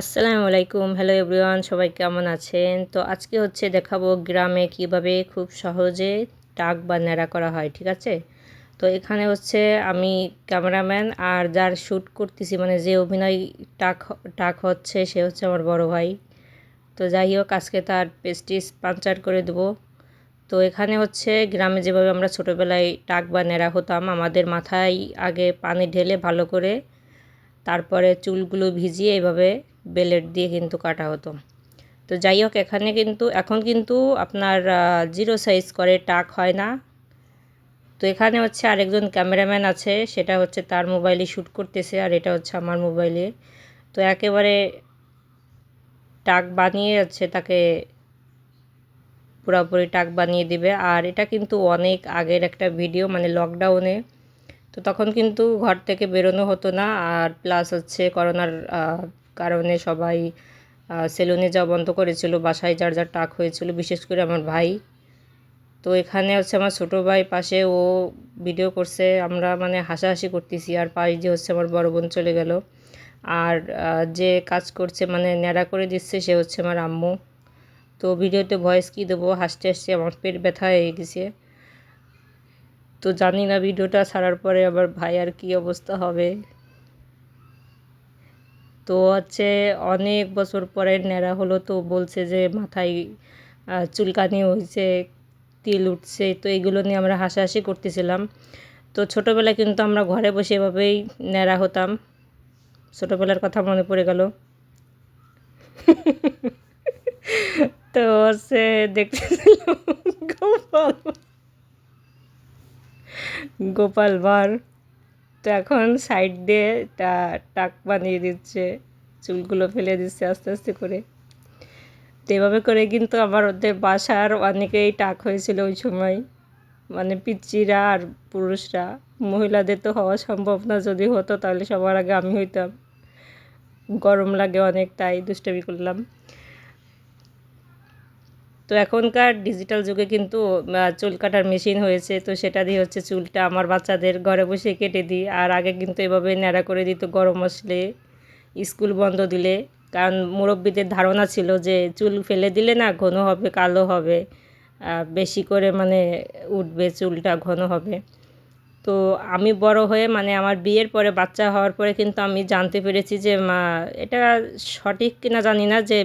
আসসালামু আলাইকুম। Hello everyone সবাই কেমন আছেন? তো আজকে হচ্ছে দেখাবো গ্রামে কীভাবে খুব সহজে টাক বা ন্যাড়া করা হয়, ঠিক আছে? তো এখানে হচ্ছে আমি ক্যামেরাম্যান আর যার শ্যুট করতেছি মানে যে অভিনয় টাক টাক হচ্ছে সে হচ্ছে আমার বড় ভাই। তো যাই হোক, আজকে তার পেস্টিস পাঞ্চার করে দেবো। তো এখানে হচ্ছে গ্রামে যেভাবে আমরা ছোটোবেলায় টাক বা ন্যাড়া হতাম, আমাদের মাথায় আগে পানি ঢেলে ভালো করে তারপরে চুলগুলো ভিজিয়ে এভাবে বেলেট দিয়ে কিন্তু কাটা হতো। তো যাই হোক, এখানে কিন্তু, এখন কিন্তু আপনার জিরো সাইজ করে টাক হয় না। তো এখানে হচ্ছে আরেকজন ক্যামেরাম্যান আছে, সেটা হচ্ছে তার মোবাইলে শ্যুট করতেছে আর এটা হচ্ছে আমার মোবাইলে। তো একেবারে টাক বানিয়ে যাচ্ছে তাকে পুরোপুরি টাক বানিয়ে দিবে। আর এটা কিন্তু অনেক আগের একটা ভিডিও মানে লকডাউনে তো তখন কিন্তু ঘর থেকে বেরোনো হতো না। আর প্লাস হচ্ছে করোনার কারণে সবাই সেলুনে যাওয়া বন্ধ করেছিল, বাসায় যার যার টাক হয়েছিল, বিশেষ করে আমার ভাই। তো এখানে হচ্ছে আমার ছোটো ভাই পাশে ও ভিডিও করছে, আমরা মানে হাসাহাসি করতেছি। আর পাশ দিয়ে হচ্ছে আমার বড় বোন চলে গেল। আর যে কাজ করছে মানে ন্যাড়া করে দিচ্ছে, সে হচ্ছে আমার আম্মু। তো ভিডিওতে ভয়েস কী দেবো? হাসতে হাসতে আমার পেট ব্যথা হয়ে গেছে। তো জানি না ভিডিওটা ছাড়ার পরে আবার ভাই আর কী অবস্থা হবে। তো হচ্ছে অনেক বছর পরে ন্যাড়া হলো তো বলছে যে মাথায় চুলকানি হয়েছে, তিল উঠছে, তো এগুলো নিয়ে আমরা হাসাহাসি করতেছিলাম। তো ছোটোবেলায় কিন্তু আমরা ঘরে বসে এভাবেই ন্যাড়া হতাম। ছোটোবেলার কথা মনে পড়ে গেল। তো হচ্ছে দেখতেছিলাম গোপাল গোপাল ভাঁড়। তো এখন সাইড দিয়ে টা, টাক বানিয়ে দিচ্ছে, চুলগুলো ফেলে দিচ্ছে আস্তে আস্তে করে। তো এভাবে করে কিন্তু আমার ওদের বাসার অনেকেই টাক হয়েছিল ওই সময়। মানে পিচ্চিরা আর পুরুষরা। মহিলাদের তো হওয়া সম্ভব না, যদি হতো তাহলে সবার আগে আমি হইতাম। গরম লাগে অনেক, তাই দুষ্টামি করলাম। তো এখনকার ডিজিটাল যুগে কিন্তু চুল কাটার মেশিন হয়েছে। তো সেটা দিয়ে হচ্ছে চুলটা আমার বাচ্চাদের ঘরে বসে কেটে দিই। আর আগে কিন্তু এভাবে ন্যাড়া করে দিত, গরম মশলে, স্কুল বন্ধ দিলে। কারণ মুরব্বীদের ধারণা ছিল যে চুল ফেলে দিলে না ঘন হবে, কালো হবে। বেশি করে মানে উঠবে, চুলটা ঘন হবে। তো আমি বড় হয়ে মানে আমার বিয়ের পরে বাচ্চা হওয়ার পরে কিন্তু আমি জানতে পেরেছি যে, মা, এটা সঠিক কিনা জানি না যে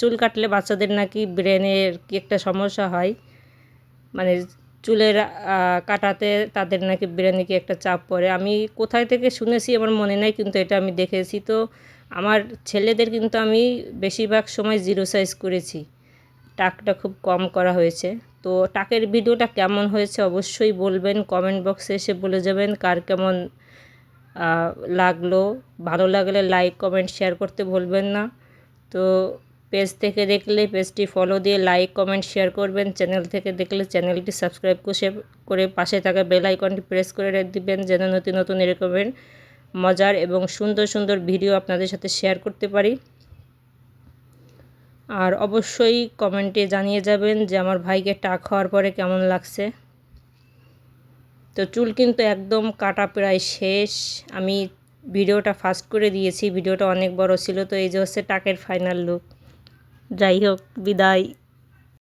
চুল কাটলে বাচ্চাদের নাকি ব্রেনের কি একটা সমস্যা হয়? মানে চুলের কাটাতে তাদের নাকি ব্রেনে কি একটা চাপ পড়ে? আমি কোথায় থেকে শুনেছি আমার মনে নেই, কিন্তু এটা আমি দেখেছি। তো আমার ছেলেদের কিন্তু আমি বেশিরভাগ সময় জিরো সাইজ করেছি। টাকটা খুব কম করা হয়েছে। তো টাকের ভিডিওটা কেমন হয়েছে অবশ্যই বলবেন কমেন্ট বক্সে এসে বলে যাবেন কার কেমন লাগল। ভালো লাগলে লাইক কমেন্ট শেয়ার করতে ভুলবেন না। তো পেজ থেকে দেখলে পেজটি ফলো দিয়ে লাইক কমেন্ট শেয়ার করবেন। চ্যানেল থেকে দেখলে চ্যানেলটি সাবস্ক্রাইব করে পাশে থাকা বেল আইকনটি প্রেস করে রেখে দিবেন যেন নতুন নতুন এরকমের মজার এবং সুন্দর সুন্দর ভিডিও আপনাদের সাথে শেয়ার করতে পারি। আর অবশ্যই কমেন্টে জানিয়ে যাবেন যে আমার ভাইকে টাক হওয়ার পরে কেমন লাগছে। তো চুল কিন্তু একদম কাটা প্রায় শেষ। আমি ভিডিওটা ফাস্ট করে দিয়েছি, ভিডিওটা অনেক বড় ছিল, তো এই যে হচ্ছে টাকের ফাইনাল লুক যাই হোক, বিদায়।